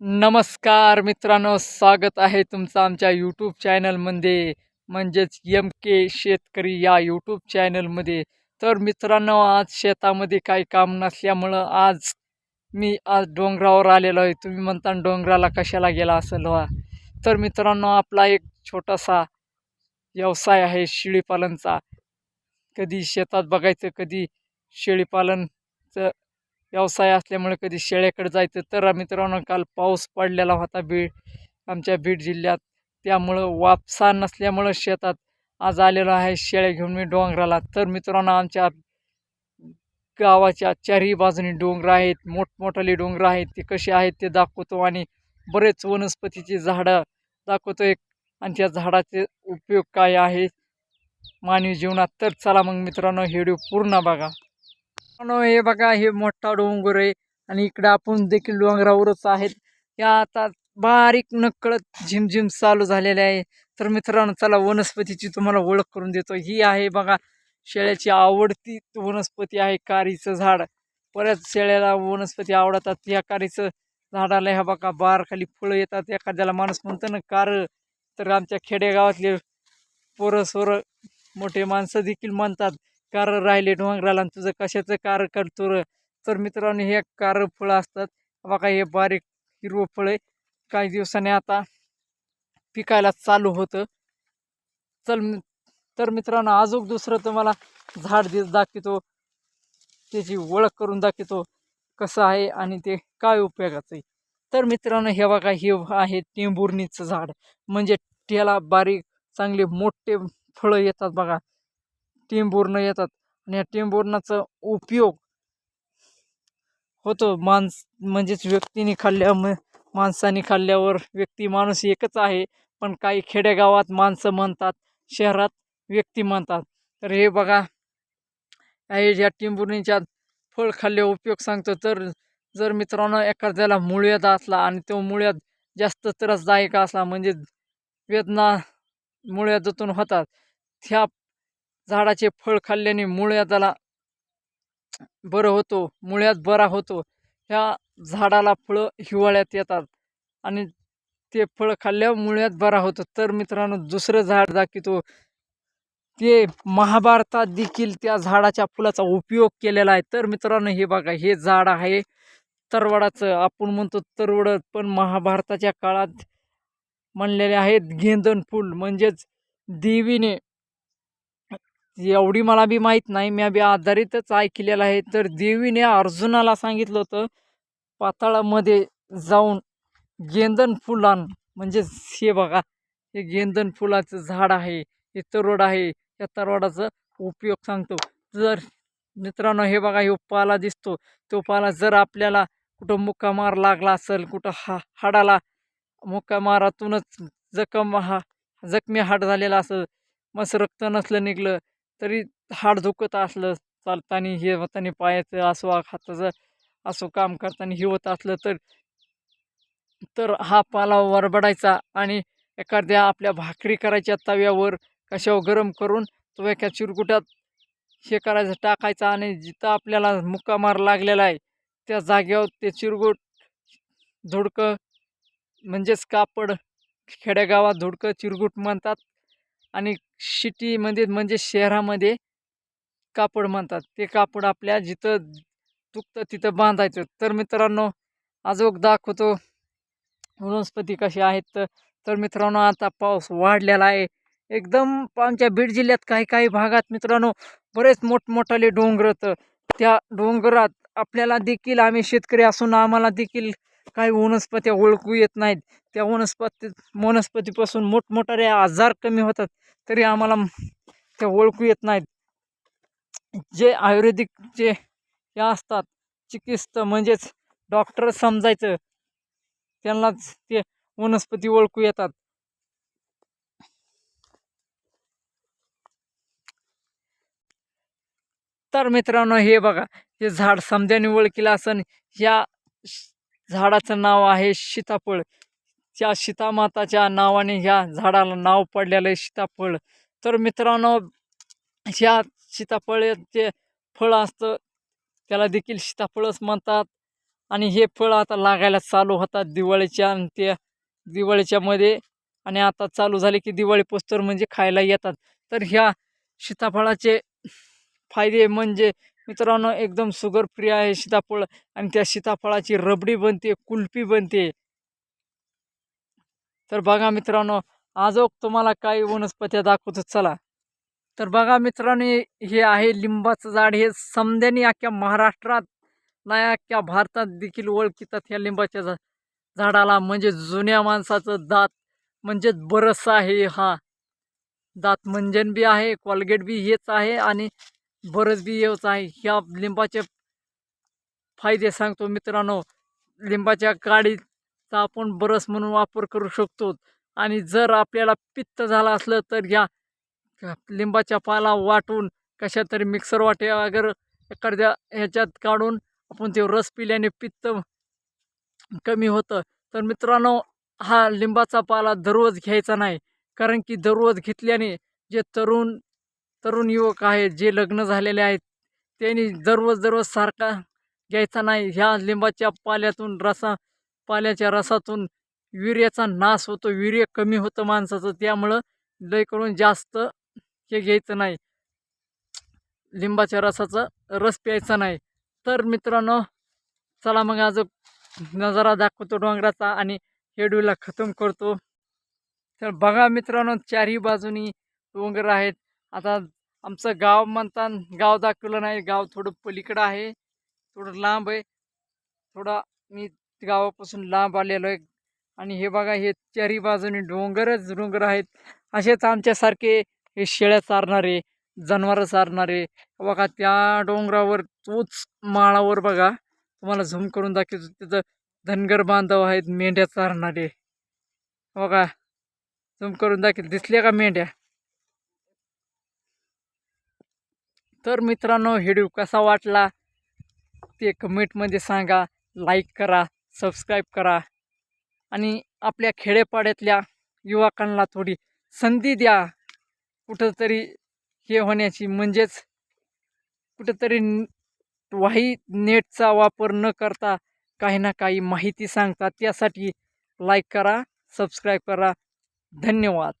नमस्कार मित्रांनो स्वागत आहे तुमचं आमच्या यूट्यूब चॅनलमध्ये म्हणजेच एम के शेतकरी या यूट्यूब चॅनलमध्ये. तर मित्रांनो आज शेतामध्ये काही काम नसल्यामुळं आज मी आज डोंगरावर आलेलो आहे. तुम्ही म्हणता डोंगराला कशाला गेला असेल वा? तर मित्रांनो आपला एक छोटासा व्यवसाय आहे शेळीपालनचा. कधी शेतात बघायचं कधी शेळीपालनचं व्यवसाय असल्यामुळे कधी शेळ्याकडे जायचं तर मित्रांनो काल पाऊस पडलेला होता बीड आमच्या बीड जिल्ह्यात. त्यामुळं वापसा नसल्यामुळं शेतात आज आलेलो आहे शेळ्या घेऊन मी डोंगराला. तर मित्रांनो आमच्या गावाच्या चारही बाजूनी डोंगर आहेत मोठमोठाले डोंगर आहेत. ते कसे आहेत ते दाखवतो आणि बरेच वनस्पतीची झाडं दाखवतो एक. आणि त्या झाडाचे उपयोग काय आहे मानवी जीवनात? तर चला मग मित्रांनो हे व्हिडिओ पूर्ण बघा. हे बघा हे मोठा डोंगर आहे आणि इकडं आपण देखील डोंगरावरच आहेत. या आता बारीक नकळत झिमझिम चालू झालेले आहे. तर मित्रांनो चला वनस्पतीची तुम्हाला ओळख करून देतो. ही आहे बघा शेळ्याची आवडती वनस्पती आहे कारीचं झाड. बऱ्याच शेळ्याला वनस्पती आवडतात. या कारीचं झाडाला ह्या बघा बार खाली फळं येतात. एखाद्याला माणूस म्हणतं ना कार. तर आमच्या खेडेगावातले पोरं सोरं मोठे माणसं देखील म्हणतात. कार राहिले डोंगराला तुझं कशाचं कार करतो र? तर मित्रांनो हे कार फळं असतात. बघा हे बारीक हिरवं फळं काही दिवसाने आता पिकायला चालू होतं. चल मि- तर मित्रांनो अजून दुसरं तुम्हाला झाड दि दाखवतो. त्याची ओळख करून दाखवतो कसं आहे आणि ते काय उपयोगाचं आहे. तर मित्रांनो हे बघा हे आहे टेंबुर्णीचं झाड. म्हणजे त्याला बारीक चांगले मोठे फळं येतात बघा. टीम टेंभुर्ण येतात. आणि या टीम बोरणाचा उपयोग होतो. माणस म्हणजेच व्यक्तीने खाल्ल्या म माणसाने खाल्ल्यावर व्यक्ती माणूस एकच आहे. पण काही खेडेगावात माणसं म्हणतात शहरात व्यक्ती म्हणतात. तर हे बघा हे ज्या टिंबुर्णीच्या फळ खाल्ले उपयोग सांगतो. तर जर मित्रांनो एखाद्याला मुळ्यात असला आणि तो मुळ्यात जास्त त्रासदायक असला म्हणजे वेदना मुळ्यातून होतात ह्या झाडाचे फळ खाल्ल्याने मुळ्याला बरं होतो मुळ्यात बरा होतो. ह्या झाडाला फळं हिवाळ्यात येतात आणि ते फळं खाल्ल्यावर मुळ्यात बरा होतो. तर मित्रांनो दुसरं झाड दाखवतो. ते महाभारतात देखील त्या झाडाच्या फुलाचा उपयोग केलेला आहे. तर मित्रांनो हे बघा हे झाड आहे तरवडाचं. आपण म्हणतो तरवड पण महाभारताच्या काळात म्हणलेले आहेत गेंदन फूल. म्हणजेच देवीने एवढी मला बी माहीत नाही. मी बी आधारितच ऐकलेलं आहे. तर देवीने अर्जुनाला सांगितलं होतं पाताळामध्ये जाऊन गेंदन फुलान म्हणजे हे बघा हे गेंदन फुलाचं झाड आहे हे तरोड आहे. या तरोडाचा उपयोग सांगतो. जर मित्रांनो हे बघा हे पाला दिसतो. तो पाला जर आपल्याला कुठं मुक्का मार लागला असेल कुठं हा हाडाला मुक्का मारातूनच जखम हा जखमी हाड झालेला असेल मस्त रक्त नसलं निघलं तरी हाड दुखत असलं चालताना हे होताना पायाचं असो हाताचं असो काम करताना हे होत असलं तर तर हा पाला वरबडायचा आणि एखाद्या आपल्या भाकरी करायच्या तव्यावर कशावर गरम करून तो एका चिरकुट्यात हे करायचं टाकायचा आणि जिथं आपल्याला मुक्का मार लागलेला आहे त्या जागेवर ते चिरगुट धुडकं म्हणजेच कापड खेडेगावात धुडकं चिरगुट म्हणतात आणि सिटीमध्ये म्हणजे शहरामध्ये कापड म्हणतात. ते कापड आपल्या जिथं दुखतं तिथं बांधायचं. तर मित्रांनो आजोग दाखवतो. वनस्पती कशी आहेत तर तर मित्रांनो आता पाऊस वाढलेला आहे. एकदम आमच्या बीड जिल्ह्यात काही काही भागात मित्रांनो बरेच मोठमोठाले डोंगर तर त्या डोंगरात आपल्याला देखील आम्ही शेतकरी असून आम्हाला देखील काही वनस्पत्या ओळखू येत नाहीत. त्या वनस्पती वनस्पतीपासून मोठमोठारे आजार कमी होतात तरी आम्हाला त्या ओळखू येत नाहीत. जे आयुर्वेदिक जे हे असतात चिकित्सक म्हणजेच डॉक्टर समजायचं त्यांनाच ते वनस्पती ओळखू येतात. तर मित्रांनो हे बघा हे झाड समजाने ओळखीला असन ह्या श- झाडाचं नाव आहे सीताफळ. त्या सीतामाताच्या नावाने ह्या झाडाला नाव पडलेलं आहे सीताफळ. तर मित्रांनो ह्या सीताफळाचे फळ असतं त्याला देखील सीताफळच म्हणतात. आणि हे फळ आता लागायला चालू होतात दिवाळीच्या आणि त्या दिवाळीच्या मध्ये. आणि आता चालू झाले की दिवाळी पोस्तर म्हणजे खायला येतात. तर ह्या सीताफळाचे फायदे म्हणजे मित्रांनो एकदम शुगर फ्री आहे सीताफळ आणि त्या सीताफळाची रबडी बनते कुल्फी बनते. तर बघा मित्रांनो आजोक तुम्हाला काही वनस्पत्या दाखवतो चला. तर बघा मित्रांनो हे आहे लिंबाचं झाड. हे समध्याने अख्ख्या महाराष्ट्रात नाही अख्ख्या भारतात देखील ओळखीतात ह्या लिंबाच्या झा झाडाला. म्हणजे जुन्या माणसाचं दात म्हणजेच बरस आहे हा. दात मंजन बी आहे कॉलगेट बी हेच आहे आणि बरस बी हेच आहे. ह्या लिंबाचे फायदे सांगतो मित्रांनो. लिंबाच्या काडीचा आपण बरस म्हणून वापर करू शकतो. आणि जर आपल्याला पित्त झालं असलं तर ह्या लिंबाच्या पाला वाटून कशा तरी मिक्सर वाटे वगैरे एखाद्या ह्याच्यात काढून आपण ते रस पिल्याने पित्त कमी होतं. तर मित्रांनो हा लिंबाचा पाला दररोज घ्यायचा नाही. कारण की दररोज घेतल्याने जे तरुण तरुण युवक आहेत जे लग्न झालेले आहेत त्यांनी दररोज दररोज सारखा घ्यायचा नाही. ह्या लिंबाच्या पाल्यातून रसा पाल्याच्या रसातून युरियाचा नाश होतो. युरिया कमी होतं माणसाचं. त्यामुळं लय करून जास्त हे घ्यायचं नाही. लिंबाच्या रसाचा रस प्यायचा नाही. तर मित्रांनो चला मग आज नजारा दाखवतो डोंगराचा आणि हेडूला खतम करतो. तर बघा मित्रांनो चारही बाजूनी डोंगर आहेत. आता आमचं गाव म्हणता गाव दाखवलं नाही गाव थोडं पलीकडं आहे थोडं लांब आहे. थोडा मी गावापासून लांब आलेलो आहे. आणि हे बघा हे चारी बाजूनी डोंगरच डोंगर आहेत. असेच आमच्यासारखे हे शेळ्या चारणारे जनावरं चारणारे. बघा त्या डोंगरावर तोच माळावर बघा. तुम्हाला झूम करून दाखवतो. तिथं धनगर बांधव आहेत मेंढ्या चारणारे. बघा झूम करून दाखव दिसल्या का मेंढ्या? तर मित्रांनो व्हिडिओ कसा वाटला? ते कमेंटमध्ये सांगा. लाईक करा सबस्क्राईब करा. आणि आपल्या खेडेपाड्यातल्या युवकांना थोडी संधी द्या. कुठंतरी हे होण्याची म्हणजेच कुठंतरी वाही नेटचा वापर न करता काही ना काही माहिती सांगतात. त्यासाठी लाईक करा सबस्क्राईब करा. धन्यवाद.